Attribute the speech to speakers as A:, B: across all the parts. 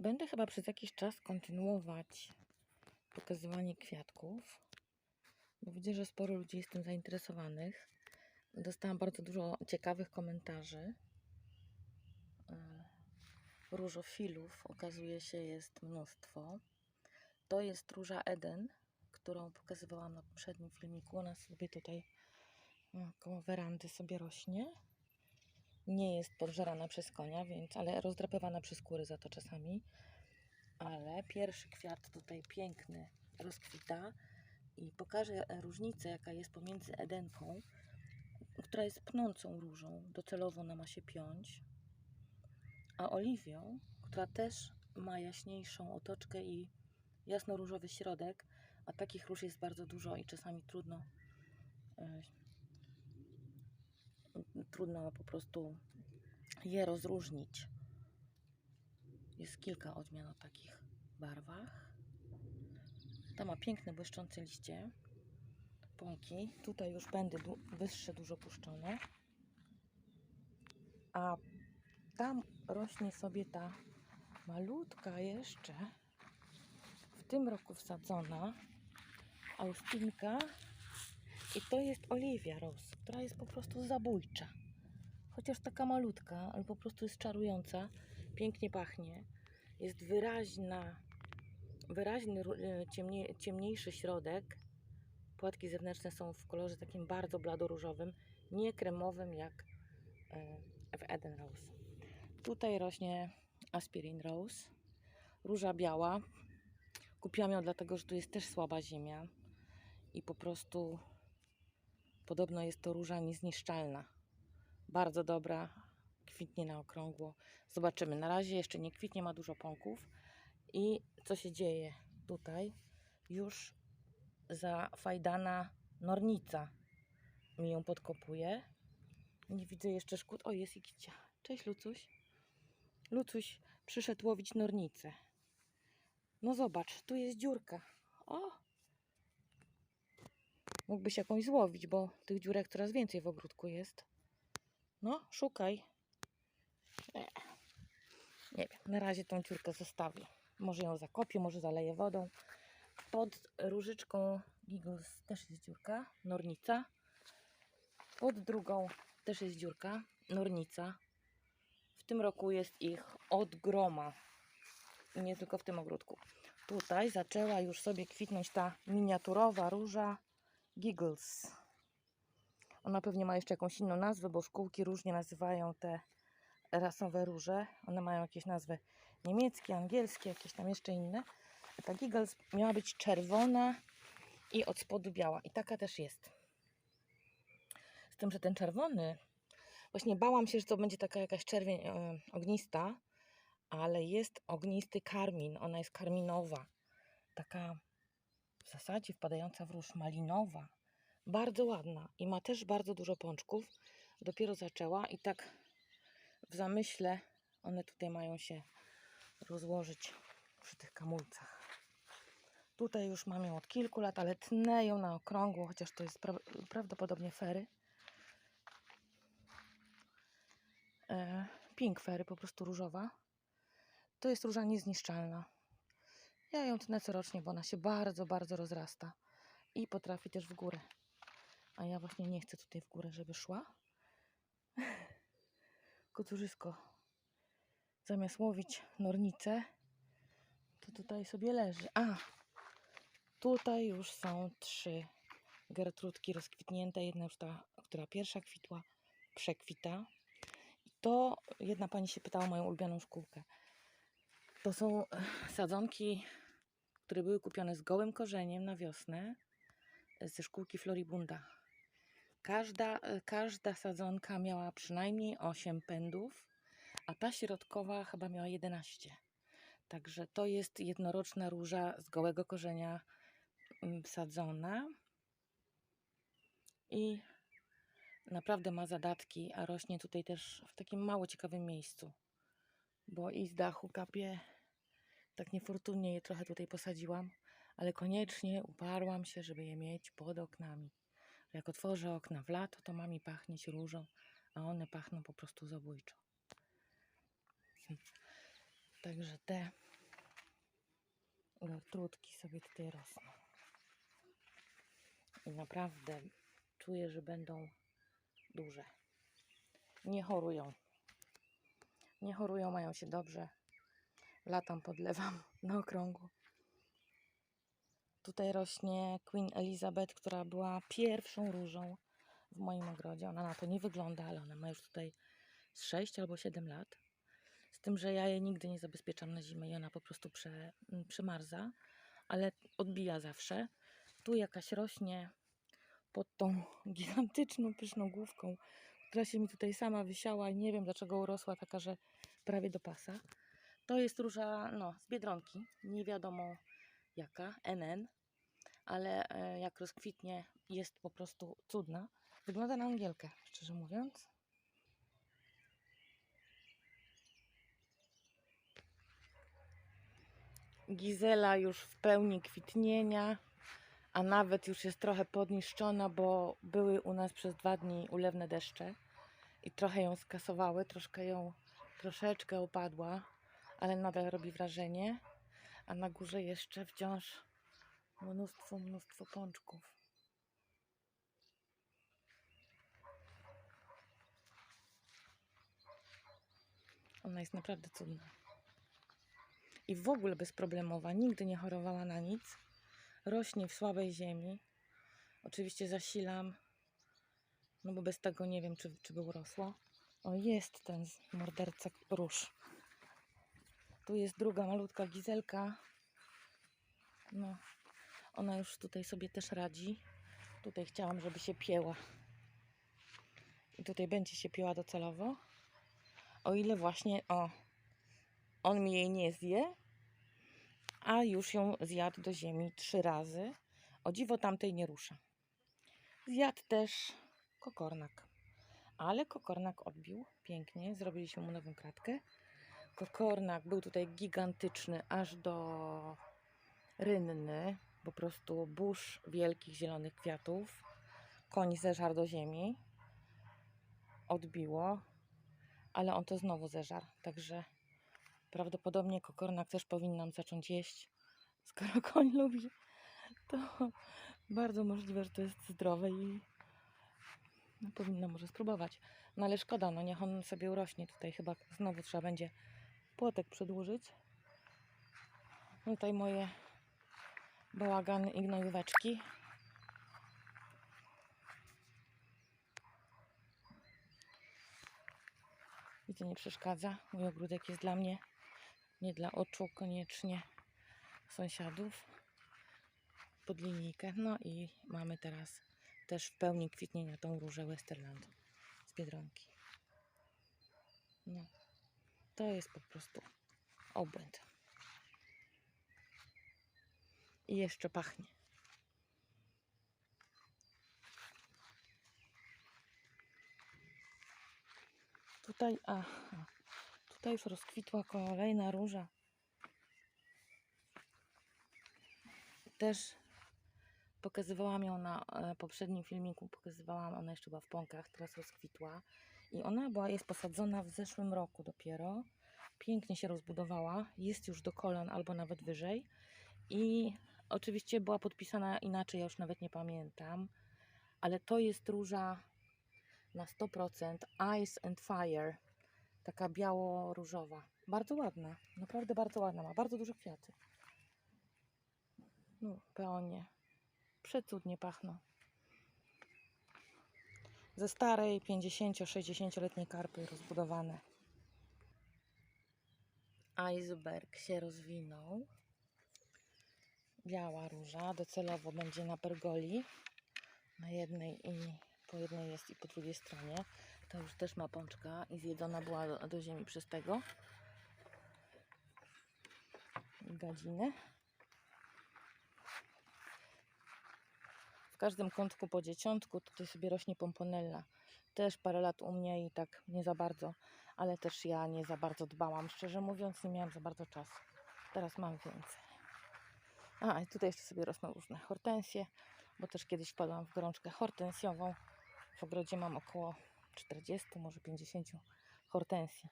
A: Będę chyba przez jakiś czas kontynuować pokazywanie kwiatków, bo widzę, że sporo ludzi jest tym zainteresowanych. Dostałam bardzo dużo ciekawych komentarzy. E, Różofilów okazuje się jest mnóstwo. To jest róża Eden, którą pokazywałam na poprzednim filmiku. Ona sobie tutaj e, koło werandy sobie rośnie. Nie jest podżerana przez konia, więc, ale rozdrapywana przez kury za to czasami. Ale pierwszy kwiat tutaj piękny rozkwita i pokażę różnicę, jaka jest pomiędzy Edenką, która jest pnącą różą, docelowo ona ma się piąć, a oliwią, która też ma jaśniejszą otoczkę i jasno-różowy środek, a takich róż jest bardzo dużo i czasami trudno e, trudno po prostu je rozróżnić. Jest kilka odmian o takich barwach. Ta ma piękne, błyszczące liście, pąki. Tutaj już będę du wyższe, dużo puszczone. A tam rośnie sobie ta malutka jeszcze, w tym roku wsadzona, Austynka. I to jest Oliwia Rose, która jest po prostu zabójcza. Chociaż taka malutka, ale po prostu jest czarująca, pięknie pachnie. Jest wyraźna, wyraźny e, ciemnie, ciemniejszy środek. Płatki zewnętrzne są w kolorze takim bardzo bladoróżowym, nie kremowym jak e, w Eden Rose. Tutaj rośnie Aspirin Rose, róża biała. Kupiłam ją dlatego, że tu jest też słaba ziemia i po prostu podobno jest to róża niezniszczalna. Bardzo dobra, kwitnie na okrągło. Zobaczymy. Na razie jeszcze nie kwitnie, ma dużo pąków. I co się dzieje tutaj? Już zafajdana nornica mi ją podkopuje. Nie widzę jeszcze szkód. O, jest i kicia. Cześć, Lucuś. Lucuś przyszedł łowić nornicę. No zobacz, tu jest dziurka. O! Mógłbyś jakąś złowić, bo tych dziurek coraz więcej w ogródku jest. No, szukaj. Nie, nie wiem, na razie tą dziurkę zostawię. Może ją zakopię, może zaleję wodą. Pod różyczką Giggles też jest dziurka, nornica. Pod drugą też jest dziurka, nornica. W tym roku jest ich od groma. Nie tylko w tym ogródku. Tutaj zaczęła już sobie kwitnąć ta miniaturowa róża Giggles. Ona pewnie ma jeszcze jakąś inną nazwę, bo szkółki różnie nazywają te rasowe róże. One mają jakieś nazwy niemieckie, angielskie, jakieś tam jeszcze inne. A ta Giggles miała być czerwona i od spodu biała. I taka też jest. Z tym, że ten czerwony, właśnie bałam się, że to będzie taka jakaś czerwień e, ognista, ale jest ognisty karmin. Ona jest karminowa. Taka w zasadzie wpadająca w róż malinowa. Bardzo ładna i ma też bardzo dużo pączków. Dopiero zaczęła i tak w zamyśle one tutaj mają się rozłożyć przy tych kamulcach. Tutaj już mam ją od kilku lat, ale tnę ją na okrągło, chociaż to jest pra prawdopodobnie fery. E, pink fery, po prostu różowa. To jest róża niezniszczalna. Ja ją tnę corocznie, bo ona się bardzo, bardzo rozrasta i potrafi też w górę. A ja właśnie nie chcę tutaj w górę, żeby szła. Kocurzysko zamiast łowić nornicę, to tutaj sobie leży. A, tutaj już są trzy gertrudki rozkwitnięte. Jedna już ta, która pierwsza kwitła, przekwita. I to jedna pani się pytała o moją ulubioną szkółkę. To są eh, sadzonki, które były kupione z gołym korzeniem na wiosnę ze szkółki Floribunda. Każda, e, każda sadzonka miała przynajmniej 8 pędów, a ta środkowa chyba miała 11. Także to jest jednoroczna róża z gołego korzenia mm, sadzona i naprawdę ma zadatki, a rośnie tutaj też w takim mało ciekawym miejscu, bo i z dachu kapie, tak niefortunnie je trochę tutaj posadziłam, ale koniecznie uparłam się, żeby je mieć pod oknami. Jak otworzę okna w lato, to ma mi pachnieć różą, a one pachną po prostu zabójczo. Także te Gertrudki sobie tutaj rosną. I naprawdę czuję, że będą duże. Nie chorują. Nie chorują, mają się dobrze. Latam podlewam na okrągło. Tutaj rośnie Queen Elizabeth, która była pierwszą różą w moim ogrodzie. Ona na to nie wygląda, ale ona ma już tutaj z 6 albo 7 lat. Z tym, że ja jej nigdy nie zabezpieczam na zimę i ona po prostu prze, m, przymarza, ale odbija zawsze. Tu jakaś rośnie pod tą gigantyczną, pyszną główką, która się mi tutaj sama wysiała i nie wiem dlaczego urosła taka, że prawie do pasa. To jest róża no, z Biedronki, nie wiadomo jaka, NN, ale e, jak rozkwitnie jest po prostu cudna. Wygląda na angielkę, szczerze mówiąc. Gizela już w pełni kwitnienia, a nawet już jest trochę podniszczona, bo były u nas przez dwa dni ulewne deszcze i trochę ją skasowały, troszkę ją, troszeczkę opadła, ale nadal robi wrażenie, a na górze jeszcze wciąż mnóstwo, mnóstwo pączków. Ona jest naprawdę cudna. I w ogóle bezproblemowa, nigdy nie chorowała na nic. Rośnie w słabej ziemi. Oczywiście zasilam, no bo bez tego nie wiem, czy, czy by urosło. O, jest ten morderca róż. Tu jest druga malutka gizelka. No, ona już tutaj sobie też radzi. Tutaj chciałam, żeby się pięła. I tutaj będzie się pięła docelowo. O ile właśnie, o, on mi jej nie zje, a już ją zjadł do ziemi trzy razy. O dziwo tamtej nie rusza. Zjadł też kokornak. Ale kokornak odbił pięknie. Zrobiliśmy mu nową kratkę. Kokornak był tutaj gigantyczny, aż do rynny. Po prostu burz wielkich zielonych kwiatów. Koń zeżarł do ziemi. Odbiło. Ale on to znowu zeżarł. Także prawdopodobnie kokornak też powinnam zacząć jeść. Skoro koń lubi, to bardzo możliwe, że to jest zdrowe i no, powinna może spróbować. No ale szkoda, no niech on sobie urośnie tutaj. Chyba znowu trzeba będzie płotek przedłużyć. Tutaj moje bałagany i gnojóweczki. Mi to nie przeszkadza. Mój ogródek jest dla mnie, nie dla oczu koniecznie sąsiadów. Pod linijkę. No i mamy teraz też w pełni kwitnienia tą różę Westerland z Biedronki. No, to jest po prostu obłęd. I jeszcze pachnie. Tutaj, aha, tutaj już rozkwitła kolejna róża. Też pokazywałam ją na e, poprzednim filmiku, pokazywałam, ona jeszcze była w pąkach, teraz rozkwitła. I ona była, jest posadzona w zeszłym roku dopiero. Pięknie się rozbudowała, jest już do kolan albo nawet wyżej. I oczywiście była podpisana inaczej, ja już nawet nie pamiętam. Ale to jest róża na 100% Ice and Fire. Taka biało-różowa. Bardzo ładna, naprawdę bardzo ładna. Ma bardzo duże kwiaty. No, peonie. Przecudnie pachną. Ze starej 50-60-letniej karpy rozbudowane. Iceberg się rozwinął. Biała róża. Docelowo będzie na pergoli. Na jednej i po jednej jest i po drugiej stronie. To już też ma pączka i zjedzona była do, do ziemi przez tego. Gadzinę. Każdym kątku po dzieciątku tutaj sobie rośnie pomponella. Też parę lat u mnie i tak nie za bardzo, ale też ja nie za bardzo dbałam. Szczerze mówiąc, nie miałam za bardzo czasu. Teraz mam więcej. A, i tutaj jeszcze sobie rosną różne hortensje, bo też kiedyś wpadłam w gorączkę hortensjową. W ogrodzie mam około 40, może 50 hortensji.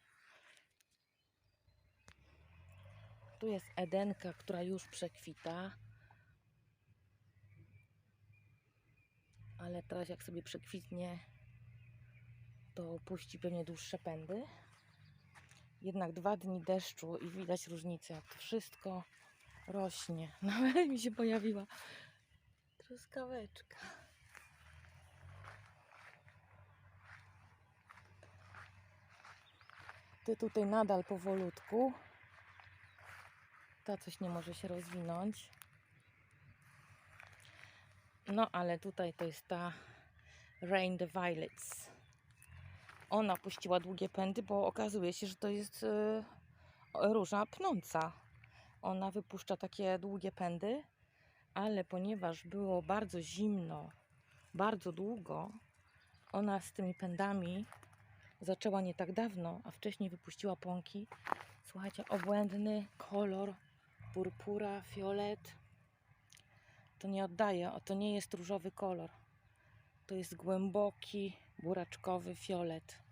A: Tu jest Edenka, która już przekwita. Ale teraz jak sobie przekwitnie, to puści pewnie dłuższe pędy. Jednak dwa dni deszczu i widać różnicę, jak to wszystko rośnie. Nawet mi się pojawiła truskaweczka. Ty tutaj nadal powolutku. Ta coś nie może się rozwinąć. No, ale tutaj to jest ta Rain the Violets. Ona puściła długie pędy, bo okazuje się, że to jest y, róża pnąca. Ona wypuszcza takie długie pędy, ale ponieważ było bardzo zimno, bardzo długo, ona z tymi pędami zaczęła nie tak dawno, a wcześniej wypuściła pąki. Słuchajcie, obłędny kolor, purpura, fiolet. To nie oddaje, to nie jest różowy kolor. To jest głęboki, buraczkowy fiolet.